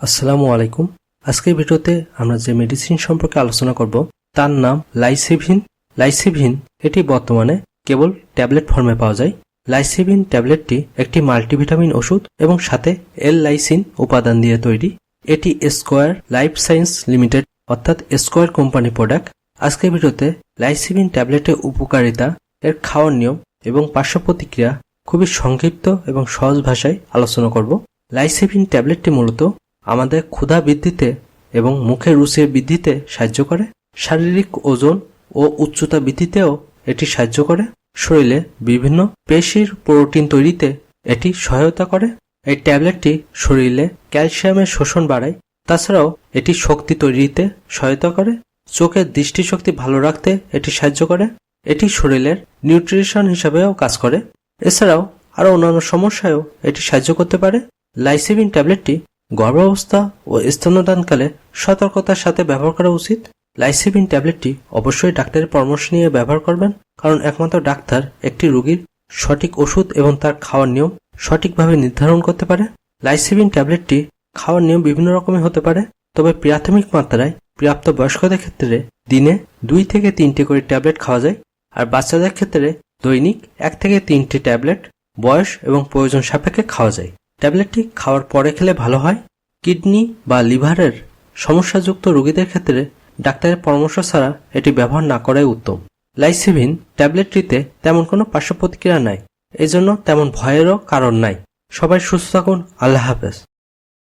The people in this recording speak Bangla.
আসসালামু আলাইকুম। আজকের ভিডিওতে আমরা যে মেডিসিন সম্পর্কে আলোচনা করব, তার নাম লাইসেভিন। লাইসেভিন এটি বর্তমানে কেবল ট্যাবলেট ফর্মে পাওয়া যায়। লাইসিভিন ট্যাবলেটটি একটি মাল্টিভিটামিন ওষুধ এবং সাথে এল লাইসিন উপাদান দিয়ে তৈরি। এটি স্কোয়ার লাইফ সায়েন্স লিমিটেড অর্থাৎ স্কোয়ার কোম্পানি প্রোডাক্ট। আজকের ভিডিওতে লাইসিভিন ট্যাবলেটের উপকারিতা, এর খাওয়ার নিয়ম এবং পার্শ্ব প্রতিক্রিয়া খুবই সংক্ষিপ্ত এবং সহজ ভাষায় আলোচনা করব। লাইসিভিন ট্যাবলেটটি মূলত আমাদের ক্ষুধা বৃদ্ধিতে এবং মুখে রুচির বৃদ্ধিতে সাহায্য করে। শারীরিক ওজন ও উচ্চতা বৃদ্ধিতেও এটি সাহায্য করে। শরীরে বিভিন্ন পেশির প্রোটিন তৈরিতে এটি সহায়তা করে। এই ট্যাবলেটটি শরীরে ক্যালসিয়ামের শোষণ বাড়ায়, তাছাড়াও এটি শক্তি তৈরিতে সহায়তা করে। চোখের দৃষ্টিশক্তি ভালো রাখতে এটি সাহায্য করে। এটি শরীরের নিউট্রিশন হিসাবেও কাজ করে। এছাড়াও আরও অন্যান্য সমস্যায়ও এটি সাহায্য করতে পারে। লাইসিভিন ট্যাবলেটটি গর্ভাবস্থা ও স্তন্যদানকালে সতর্কতার সাথে ব্যবহার করা উচিত। লাইসিভিন ট্যাবলেটটি অবশ্যই ডাক্তারের পরামর্শ নিয়ে ব্যবহার করবেন, কারণ একমাত্র ডাক্তার একটি রোগীর সঠিক ওষুধ এবং তার খাওয়ার নিয়ম সঠিকভাবে নির্ধারণ করতে পারে। লাইসিভিন ট্যাবলেটটি খাওয়ার নিয়ম বিভিন্ন রকমের হতে পারে, তবে প্রাথমিক মাত্রায় প্রাপ্ত বয়স্কদের ক্ষেত্রে দিনে দুই থেকে তিনটি করে ট্যাবলেট খাওয়া যায়, আর বাচ্চাদের ক্ষেত্রে দৈনিক এক থেকে তিনটি ট্যাবলেট বয়স এবং প্রয়োজন সাপেক্ষে খাওয়া যায়। ট্যাবলেটটি খাওয়ার পরে খেলে ভালো হয়? কিডনি বা লিভারের সমস্যাযুক্ত রোগীদের ক্ষেত্রে ডাক্তারের পরামর্শ ছাড়া এটি ব্যবহার না করাই উত্তম। লাইসিভিন ট্যাবলেটটিতে তেমন কোনো পার্শ্ব প্রতিক্রিয়া নাই। এজন্য তেমন ভয়েরও কারণ নাই। সবাই সুস্থ থাকুন। আল্লাহ হাফেজ।